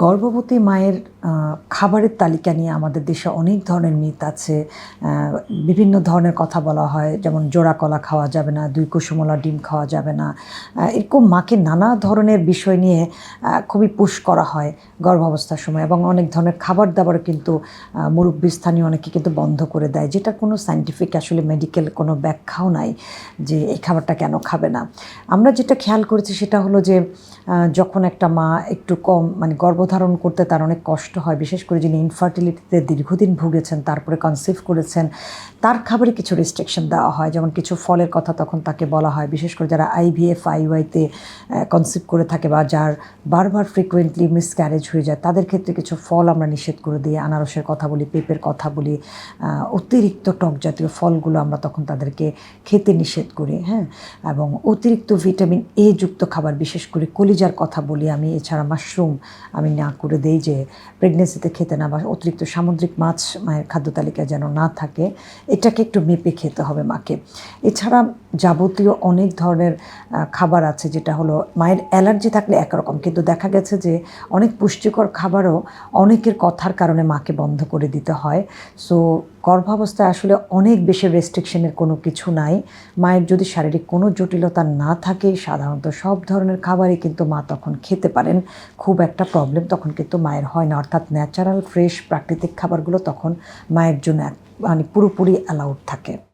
গর্ভবতী মায়ের খাবারের তালিকা নিয়ে আমাদের দেশে অনেক ধরনের মিথ আছে। বিভিন্ন ধরনের কথা বলা হয়, যেমন জোড়া কলা খাওয়া যাবে না, দুই কুসুমলা ডিম খাওয়া যাবে না। এরকম মাকে নানা ধরনের বিষয় নিয়ে খুবই পুশ করা হয় গর্ভাবস্থার সময় এবং অনেক ধরনের খাবার দাবার কিন্তু মুরব্বী স্থানীয় অনেকে কিন্তু বন্ধ করে দেয় যেটা কোনো সাইন্টিফিক আসলে মেডিকেল কোনো ব্যাখ্যাও নাই যে এই খাবারটা কেন খাবে না। আমরা যেটা খেয়াল করেছি সেটা হলো যে যখন একটা মা একটু কম মানে গর্ভধারণ করতে তার অনেক কষ্ট হয়, বিশেষ করে যিনি ইনফার্টিলিটিতে দীর্ঘদিন ভুগেছেন, তারপরে কনসিভ করেছেন, তার খাবারে কিছু রেস্ট্রিকশন দেওয়া হয়, যেমন কিছু ফলের কথা তখন তাকে বলা হয়, বিশেষ করে যারা আইভিএফ আইওয়াইতে কনসিভ করে থাকে বা যার বারবার ফ্রিকুয়েন্টলি মিসক্যারেজ হয়ে যায়, তাদের ক্ষেত্রে কিছু ফল আমরা নিষেধ করে দিই আনারসের কথা বলি, পেঁপের কথা বলি অতিরিক্ত টক জাতীয় ফলগুলো আমরা তখন তাদেরকে খেতে নিষেধ করি হ্যাঁ? এবং অতিরিক্ত ভিটামিন এ যুক্ত খাবার, বিশেষ করে কলিজার কথা বলি আমি, এছাড়া মাশরুম আমি না করে দেই যে প্রেগনেন্সিতে খেতে না বা অতিরিক্ত সামুদ্রিক মাছ, মায়ের খাদ্য তালিকায় যেন না থাকে, এটাকে একটু মেপে খেতে হবে মাকে। এছাড়া যাবতীয় অনেক ধরনের খাবার আছে যেটা হলো মায়ের অ্যালার্জি থাকলে একরকম, কিন্তু দেখা গেছে যে অনেক পুষ্টিকর খাবারও অনেকের কথার কারণে মাকে বন্ধ করে দিতে হয়। সো, গর্ভাবস্থায় আসলে অনেক বেশি রেস্ট্রিকশনের কোনো কিছু নাই। মায়ের যদি শারীরিক কোনো জটিলতা না থাকে, সাধারণত সব ধরনের খাবারই কিন্তু মা তখন খেতে পারেন। খুব একটা প্রবলেম তখন কিন্তু মায়ের হয় না। অর্থাৎ ন্যাচারাল ফ্রেশ প্রাকৃতিক খাবারগুলো তখন মায়ের জন্য মানে পুরোপুরি অ্যালাউড থাকে।